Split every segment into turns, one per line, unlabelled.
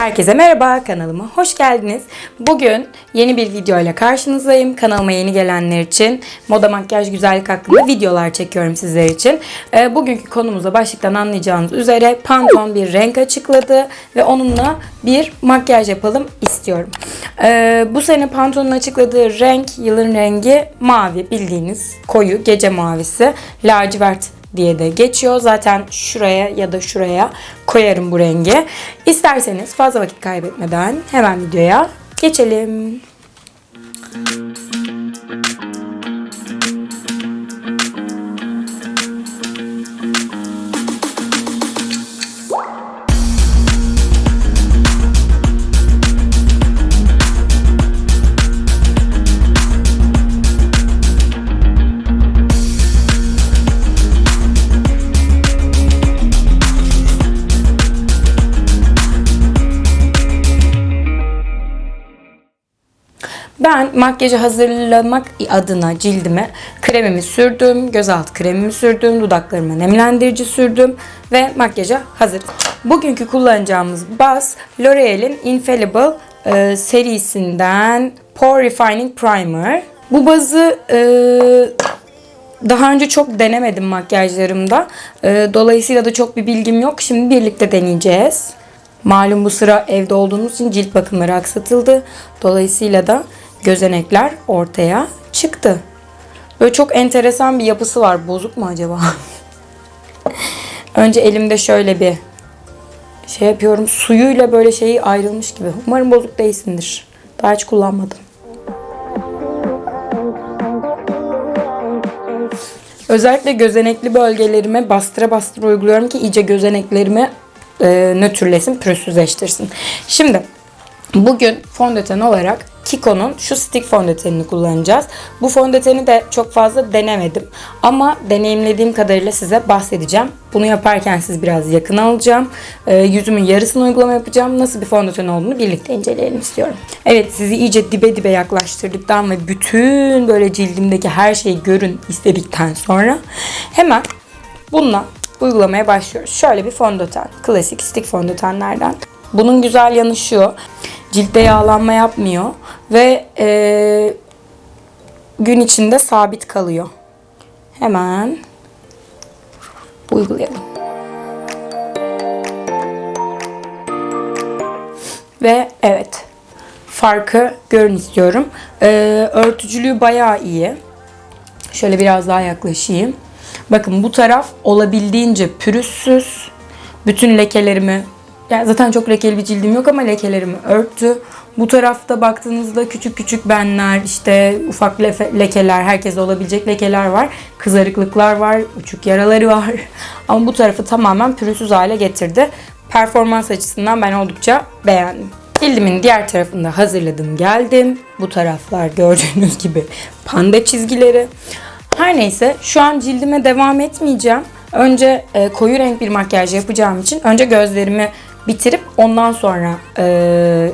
Herkese merhaba kanalıma hoş geldiniz. Bugün yeni bir video ile karşınızdayım. Kanalıma yeni gelenler için moda makyaj güzellik hakkında videolar çekiyorum sizler için. Ee, bugünkü konumuza başlıktan anlayacağınız üzere Pantone bir renk açıkladı ve onunla bir makyaj yapalım istiyorum. Ee, bu sene Pantone'un açıkladığı renk yılın rengi mavi bildiğiniz koyu gece mavisi lacivert diye de geçiyor. Zaten şuraya ya da şuraya koyarım bu rengi. İsterseniz fazla vakit kaybetmeden hemen videoya geçelim. Ben makyajı hazırlamak adına cildime kremimi sürdüm, gözaltı kremimi sürdüm, dudaklarıma nemlendirici sürdüm ve makyaja hazır. Bugünkü kullanacağımız baz L'Oreal'in Infallible e, serisinden Pore Refining Primer. Bu bazı e, daha önce çok denemedim makyajlarımda. E, dolayısıyla da çok bir bilgim yok. Şimdi birlikte deneyeceğiz. Malum bu sıra evde olduğumuz için cilt bakımları aksatıldı. Dolayısıyla da gözenekler ortaya çıktı. Böyle çok enteresan bir yapısı var. Bozuk mu acaba? Önce elimde şöyle bir şey yapıyorum. Suyuyla böyle şeyi ayrılmış gibi. Umarım bozuk değilsindir. Daha hiç kullanmadım. Özellikle gözenekli bölgelerime bastıra bastıra uyguluyorum ki iyice gözeneklerimi e, nötrlesin, pürüzsüzleştirsin. Şimdi bugün fondöten olarak Kiko'nun şu stick fondötenini kullanacağız. Bu fondöteni de çok fazla denemedim. Ama deneyimlediğim kadarıyla size bahsedeceğim. Bunu yaparken siz biraz yakın alacağım. E, yüzümün yarısını uygulama yapacağım. Nasıl bir fondöten olduğunu birlikte inceleyelim istiyorum. Evet sizi iyice dibe dibe yaklaştırdıktan ve bütün böyle cildimdeki her şeyi görün istedikten sonra hemen bununla uygulamaya başlıyoruz. Şöyle bir fondöten. Klasik stick fondötenlerden. Bunun güzel yanı şu. Ciltte yağlanma yapmıyor. Ve e, gün içinde sabit kalıyor. Hemen uygulayalım. Ve evet farkı görün istiyorum. E, örtücülüğü bayağı iyi. Şöyle biraz daha yaklaşayım. Bakın bu taraf olabildiğince pürüzsüz. Bütün lekelerimi yani zaten çok lekeli bir cildim yok ama lekelerimi örttü. Bu tarafta baktığınızda küçük küçük benler, işte ufak lekeler, herkese olabilecek lekeler var. Kızarıklıklar var, uçuk yaraları var. Ama bu tarafı tamamen pürüzsüz hale getirdi. Performans açısından ben oldukça beğendim. Cildimin diğer tarafında hazırladım geldim. Bu taraflar gördüğünüz gibi panda çizgileri. Her neyse şu an cildime devam etmeyeceğim. Önce e, koyu renk bir makyaj yapacağım için önce gözlerimi bitirip ondan sonra e,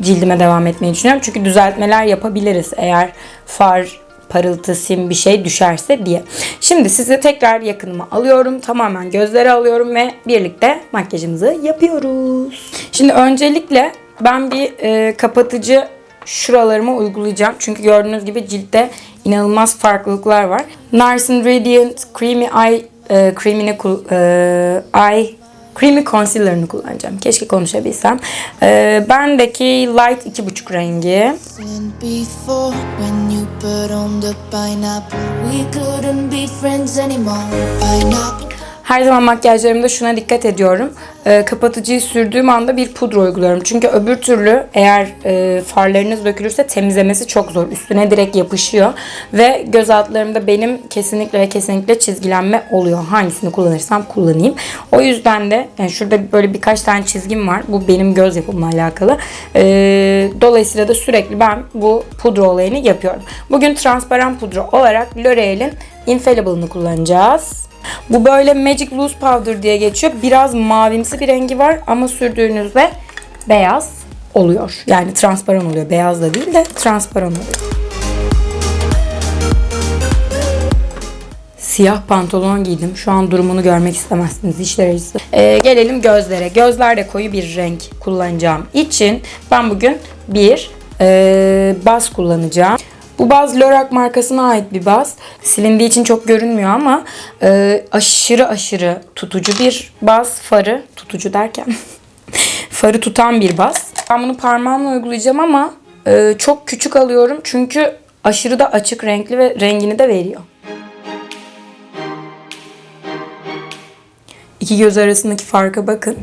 cildime devam etmeyi düşünüyorum. Çünkü düzeltmeler yapabiliriz eğer far, parıltı, sim bir şey düşerse diye. Şimdi sizi tekrar yakınıma alıyorum. Tamamen gözleri alıyorum ve birlikte makyajımızı yapıyoruz. Şimdi öncelikle ben bir e, kapatıcı şuralarıma uygulayacağım. Çünkü gördüğünüz gibi ciltte inanılmaz farklılıklar var. Narsin Radiant Creamy Eye e, Cream'ini e, Eye Creamy Concealer'ını kullanacağım. Keşke konuşabilsem. E, bendeki Light 2.5 rengi. Her zaman makyajlarımda şuna dikkat ediyorum. E, kapatıcıyı sürdüğüm anda bir pudra uyguluyorum. Çünkü öbür türlü eğer e, farlarınız dökülürse temizlemesi çok zor. Üstüne direkt yapışıyor. Ve göz altlarımda benim kesinlikle ve kesinlikle çizgilenme oluyor. Hangisini kullanırsam kullanayım. O yüzden de yani şurada böyle birkaç tane çizgim var. Bu benim göz yapımla alakalı. E, dolayısıyla da sürekli ben bu pudra olayını yapıyorum. Bugün transparan pudra olarak L'Oreal'in Infallible'ını kullanacağız. Bu böyle Magic Loose Powder diye geçiyor. Biraz mavimsi bir rengi var ama sürdüğünüzde beyaz oluyor. Yani transparan oluyor. Beyaz da değil de transparan oluyor. siyah pantolon giydim. Şu an durumunu görmek istemezsiniz işler acısı. Ee, gelelim gözlere. Gözlerde koyu bir renk kullanacağım için ben bugün bir e, baz kullanacağım. Bu baz Lorac markasına ait bir baz. Silindiği için çok görünmüyor ama e, aşırı aşırı tutucu bir baz farı. Tutucu derken farı tutan bir baz. Ben bunu parmağımla uygulayacağım ama e, çok küçük alıyorum çünkü aşırı da açık renkli ve rengini de veriyor. İki göz arasındaki farka bakın.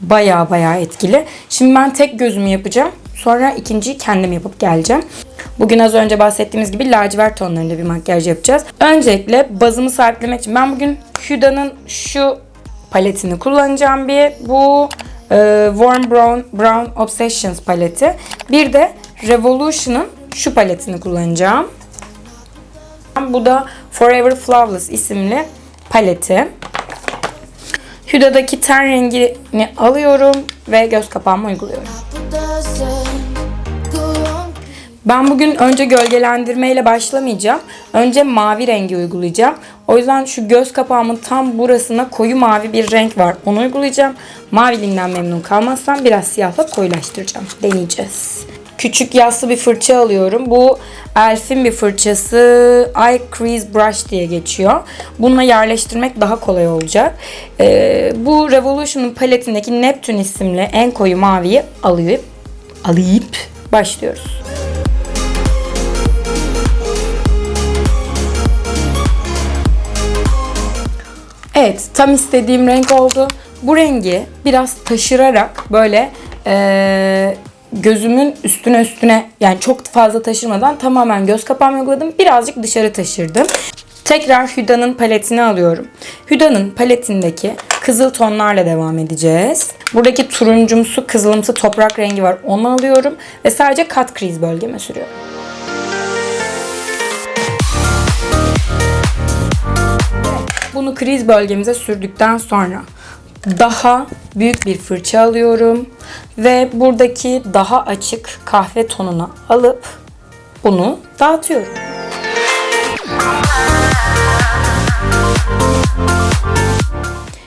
Baya baya etkili. Şimdi ben tek gözümü yapacağım. Sonra ikinciyi kendim yapıp geleceğim. Bugün az önce bahsettiğimiz gibi lacivert tonlarında bir makyaj yapacağız. Öncelikle bazımı sabitlemek için ben bugün Huda'nın şu paletini kullanacağım bir. Bu e, Warm Brown, Brown Obsessions paleti. Bir de Revolution'ın şu paletini kullanacağım. Bu da Forever Flawless isimli paleti. Huda'daki ten rengini alıyorum ve göz kapağıma uyguluyorum. Ben bugün önce gölgelendirmeyle başlamayacağım. Önce mavi rengi uygulayacağım. O yüzden şu göz kapağımın tam burasına koyu mavi bir renk var. Onu uygulayacağım. Maviliğinden memnun kalmazsam biraz siyahla koyulaştıracağım. Deneyeceğiz. Küçük yassı bir fırça alıyorum. Bu Elf'in bir fırçası Eye Crease Brush diye geçiyor. Bununla yerleştirmek daha kolay olacak. Ee, bu Revolution'un paletindeki Neptune isimli en koyu maviyi alayıp alayıp başlıyoruz. Evet, tam istediğim renk oldu. Bu rengi biraz taşırarak böyle eee, gözümün üstüne üstüne yani çok fazla taşırmadan tamamen göz kapağımı uyguladım. Birazcık dışarı taşırdım. Tekrar Huda'nın paletini alıyorum. Huda'nın paletindeki kızıl tonlarla devam edeceğiz. Buradaki turuncumsu, kızılımsı toprak rengi var. Onu alıyorum ve sadece kat kriz bölgeme sürüyorum. Bunu kriz bölgemize sürdükten sonra daha büyük bir fırça alıyorum ve buradaki daha açık kahve tonuna alıp bunu dağıtıyorum.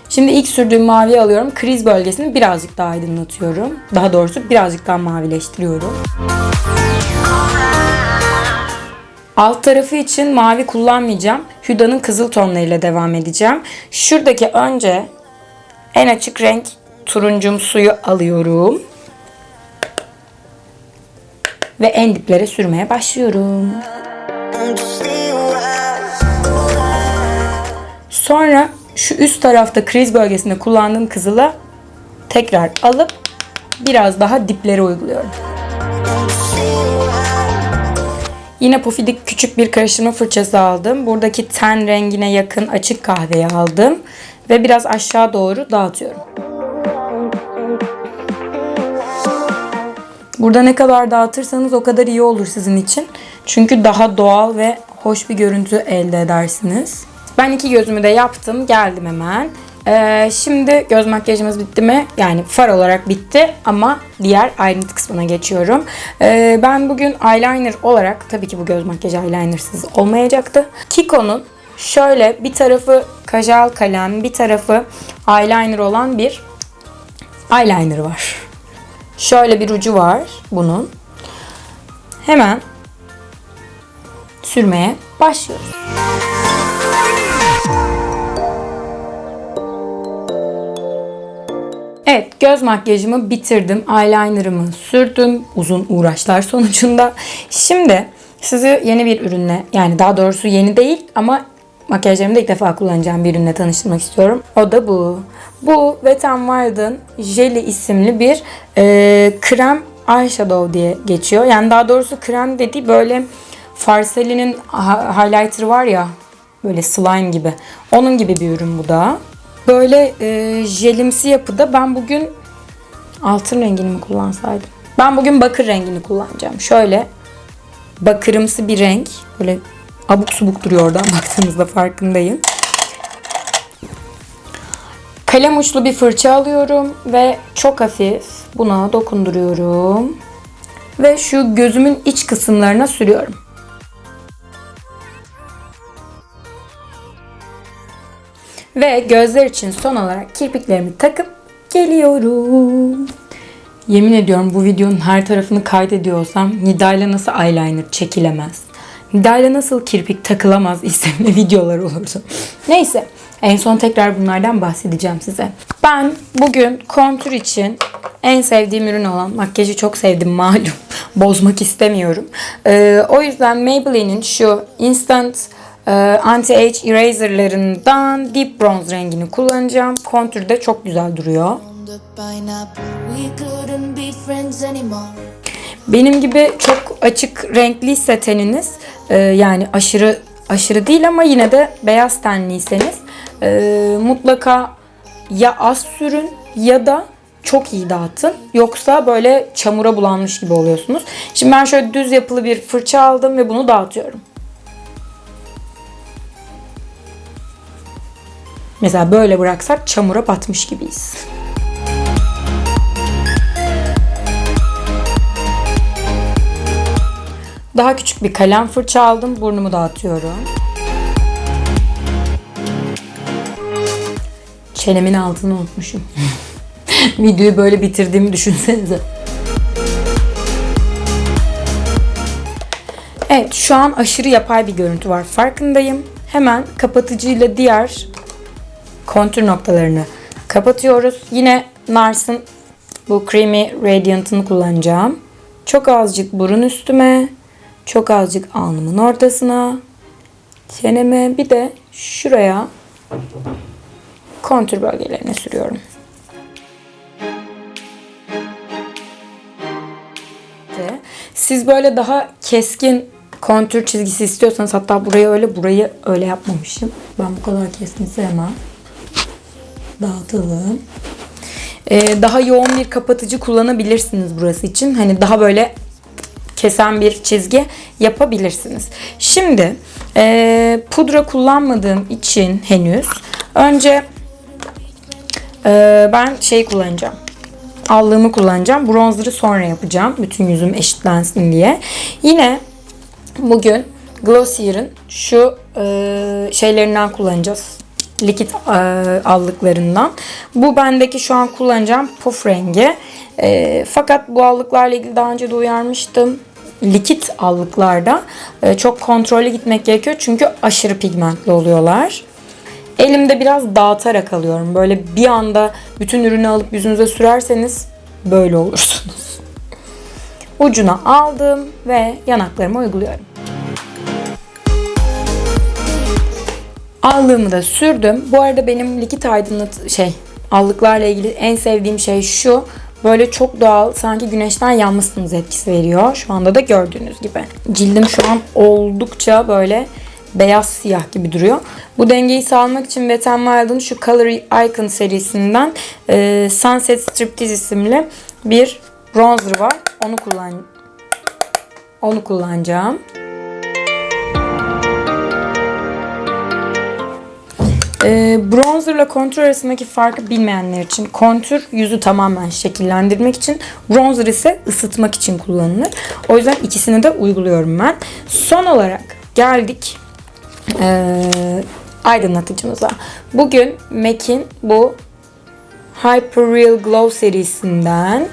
Şimdi ilk sürdüğüm maviyi alıyorum. Kriz bölgesini birazcık daha aydınlatıyorum. Daha doğrusu birazcık daha mavileştiriyorum. Alt tarafı için mavi kullanmayacağım. Huda'nın kızıl tonlarıyla devam edeceğim. Şuradaki önce en açık renk turuncum suyu alıyorum. Ve en diplere sürmeye başlıyorum. Sonra şu üst tarafta kriz bölgesinde kullandığım kızıla tekrar alıp biraz daha diplere uyguluyorum. Yine pofidik küçük bir karıştırma fırçası aldım. Buradaki ten rengine yakın açık kahveyi aldım. Ve biraz aşağı doğru dağıtıyorum. Burada ne kadar dağıtırsanız o kadar iyi olur sizin için. Çünkü daha doğal ve hoş bir görüntü elde edersiniz. Ben iki gözümü de yaptım. Geldim hemen. Ee, şimdi göz makyajımız bitti mi? Yani far olarak bitti ama diğer ayrıntı kısmına geçiyorum. Ee, ben bugün eyeliner olarak tabii ki bu göz makyajı eyelinersız olmayacaktı. Kiko'nun şöyle bir tarafı kajal kalem, bir tarafı eyeliner olan bir eyeliner var. Şöyle bir ucu var bunun. Hemen sürmeye başlıyoruz. Evet göz makyajımı bitirdim. Eyelinerımı sürdüm. Uzun uğraşlar sonucunda. Şimdi sizi yeni bir ürünle yani daha doğrusu yeni değil ama makyajlarımda ilk defa kullanacağım bir ürünle tanıştırmak istiyorum. O da bu. Bu Wet n Wild'ın Jelly isimli bir e, krem eyeshadow diye geçiyor. Yani daha doğrusu krem dediği böyle Farsali'nin ha- highlighter var ya böyle slime gibi. Onun gibi bir ürün bu da. Böyle e, jelimsi yapıda ben bugün altın rengini mi kullansaydım? Ben bugün bakır rengini kullanacağım. Şöyle bakırımsı bir renk. Böyle abuk subuk duruyor oradan baktığınızda farkındayım. Kalem uçlu bir fırça alıyorum ve çok hafif buna dokunduruyorum. Ve şu gözümün iç kısımlarına sürüyorum. Ve gözler için son olarak kirpiklerimi takıp geliyorum. Yemin ediyorum bu videonun her tarafını kaydediyorsam Nida'yla nasıl eyeliner çekilemez. Nida'yla nasıl kirpik takılamaz isimli videolar olurdu. Neyse en son tekrar bunlardan bahsedeceğim size. Ben bugün kontür için en sevdiğim ürün olan makyajı çok sevdim malum. Bozmak istemiyorum. Ee, o yüzden Maybelline'in şu Instant e, Anti-Age Eraser'larından Deep Bronze rengini kullanacağım. Kontürde çok güzel duruyor. Benim gibi çok açık renkliyse teniniz e, yani aşırı aşırı değil ama yine de beyaz tenliyseniz e, mutlaka ya az sürün ya da çok iyi dağıtın. Yoksa böyle çamura bulanmış gibi oluyorsunuz. Şimdi ben şöyle düz yapılı bir fırça aldım ve bunu dağıtıyorum. Mesela böyle bıraksak çamura batmış gibiyiz. Daha küçük bir kalem fırça aldım. Burnumu dağıtıyorum. Çenemin altını unutmuşum. Videoyu böyle bitirdiğimi düşünsenize. Evet şu an aşırı yapay bir görüntü var. Farkındayım. Hemen kapatıcıyla diğer kontür noktalarını kapatıyoruz. Yine Nars'ın bu Creamy Radiant'ını kullanacağım. Çok azıcık burun üstüme, çok azıcık alnımın ortasına, çeneme bir de şuraya kontür bölgelerine sürüyorum. Siz böyle daha keskin kontür çizgisi istiyorsanız hatta burayı öyle burayı öyle yapmamışım. Ben bu kadar keskin sevmem. Dağıtalım. Ee, daha yoğun bir kapatıcı kullanabilirsiniz burası için. Hani daha böyle kesen bir çizgi yapabilirsiniz. Şimdi e, pudra kullanmadığım için henüz önce e, ben şey kullanacağım. Allığımı kullanacağım. Bronzer'ı sonra yapacağım. Bütün yüzüm eşitlensin diye. Yine bugün Glossier'ın şu e, şeylerinden kullanacağız. Likit e, allıklarından. Bu bendeki şu an kullanacağım puf rengi. E, fakat bu allıklarla ilgili daha önce de uyarmıştım. Likit allıklarda e, çok kontrollü gitmek gerekiyor. Çünkü aşırı pigmentli oluyorlar. Elimde biraz dağıtarak alıyorum. Böyle bir anda bütün ürünü alıp yüzünüze sürerseniz böyle olursunuz. Ucuna aldım ve yanaklarıma uyguluyorum. Allığımı da sürdüm. Bu arada benim likit aydınlat şey allıklarla ilgili en sevdiğim şey şu. Böyle çok doğal sanki güneşten yanmışsınız etkisi veriyor. Şu anda da gördüğünüz gibi. Cildim şu an oldukça böyle beyaz siyah gibi duruyor. Bu dengeyi sağlamak için Wet n Wild'ın şu Color Icon serisinden e, Sunset Striptease isimli bir bronzer var. Onu kullan onu kullanacağım. E, bronzerla kontür arasındaki farkı bilmeyenler için kontür yüzü tamamen şekillendirmek için bronzer ise ısıtmak için kullanılır. O yüzden ikisini de uyguluyorum ben. Son olarak geldik e, aydınlatıcımıza. Bugün MAC'in bu Hyper Real Glow serisinden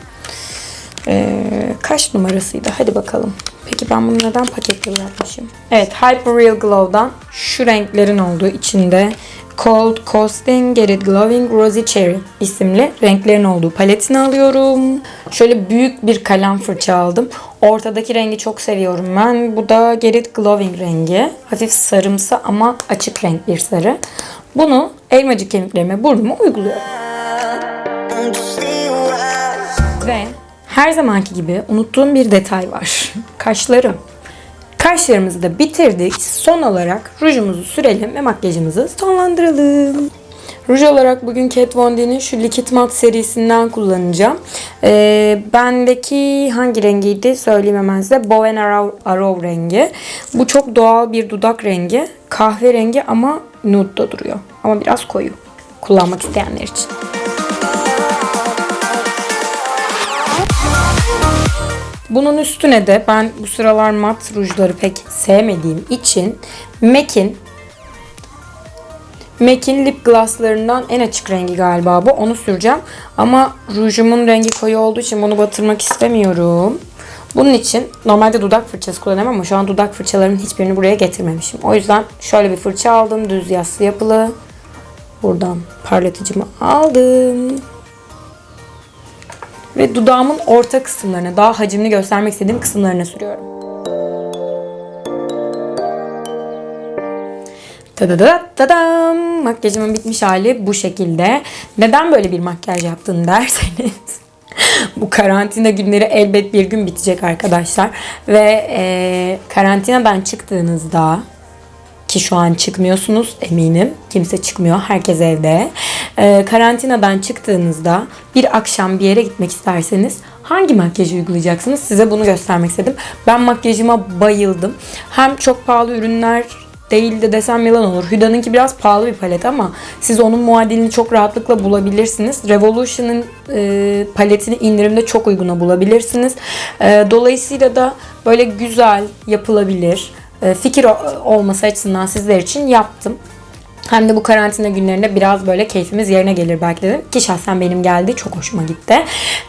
e, kaç numarasıydı? Hadi bakalım. Peki ben bunu neden paketli bırakmışım? Evet Hyper Real Glow'dan şu renklerin olduğu içinde Cold Coasting Get It Glowing Rosy Cherry isimli renklerin olduğu paletini alıyorum. Şöyle büyük bir kalem fırça aldım. Ortadaki rengi çok seviyorum ben. Bu da Get It Glowing rengi. Hafif sarımsı ama açık renk bir sarı. Bunu elmacık kemiklerime burnuma uyguluyorum. Her zamanki gibi unuttuğum bir detay var. Kaşlarım. Kaşlarımızı da bitirdik. Son olarak rujumuzu sürelim ve makyajımızı sonlandıralım. Ruj olarak bugün Kat Von D'nin şu Liquid Matte serisinden kullanacağım. Ee, bendeki hangi rengiydi söyleyeyim hemen size. Bow and Arrow, Arrow rengi. Bu çok doğal bir dudak rengi. Kahve rengi ama nude da duruyor. Ama biraz koyu. Kullanmak isteyenler için. Bunun üstüne de ben bu sıralar mat rujları pek sevmediğim için MAC'in MAC'in lip glosslarından en açık rengi galiba bu. Onu süreceğim. Ama rujumun rengi koyu olduğu için bunu batırmak istemiyorum. Bunun için normalde dudak fırçası kullanıyorum ama şu an dudak fırçalarımın hiçbirini buraya getirmemişim. O yüzden şöyle bir fırça aldım. Düz yassı yapılı. Buradan parlatıcımı aldım. Ve dudağımın orta kısımlarına, daha hacimli göstermek istediğim kısımlarına sürüyorum. Tadada tadam. Makyajımın bitmiş hali bu şekilde. Neden böyle bir makyaj yaptın derseniz. bu karantina günleri elbet bir gün bitecek arkadaşlar. Ve e, karantinadan çıktığınızda ki şu an çıkmıyorsunuz eminim. Kimse çıkmıyor. Herkes evde. Ee, karantinadan çıktığınızda bir akşam bir yere gitmek isterseniz hangi makyajı uygulayacaksınız? Size bunu göstermek istedim. Ben makyajıma bayıldım. Hem çok pahalı ürünler değil de desem yalan olur. Hüda'nınki biraz pahalı bir palet ama siz onun muadilini çok rahatlıkla bulabilirsiniz. Revolution'ın e, paletini indirimde çok uyguna bulabilirsiniz. E, dolayısıyla da böyle güzel yapılabilir fikir o- olması açısından sizler için yaptım. Hem de bu karantina günlerinde biraz böyle keyfimiz yerine gelir belki dedim. Ki şahsen benim geldi. Çok hoşuma gitti.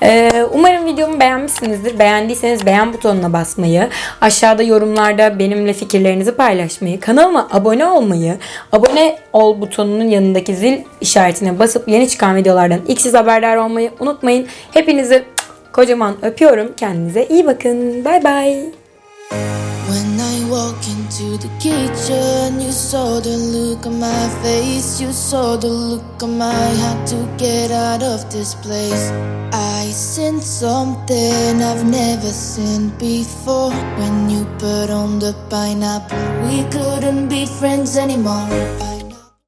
Ee, umarım videomu beğenmişsinizdir. Beğendiyseniz beğen butonuna basmayı, aşağıda yorumlarda benimle fikirlerinizi paylaşmayı, kanalıma abone olmayı, abone ol butonunun yanındaki zil işaretine basıp yeni çıkan videolardan ilk siz haberdar olmayı unutmayın. Hepinizi kocaman öpüyorum. Kendinize iyi bakın. Bay bay.
Walk into the kitchen, you saw the look on my face, you saw the look on my had to get out of this place. I seen something I've never seen before. When you put on the pineapple, we couldn't be friends anymore.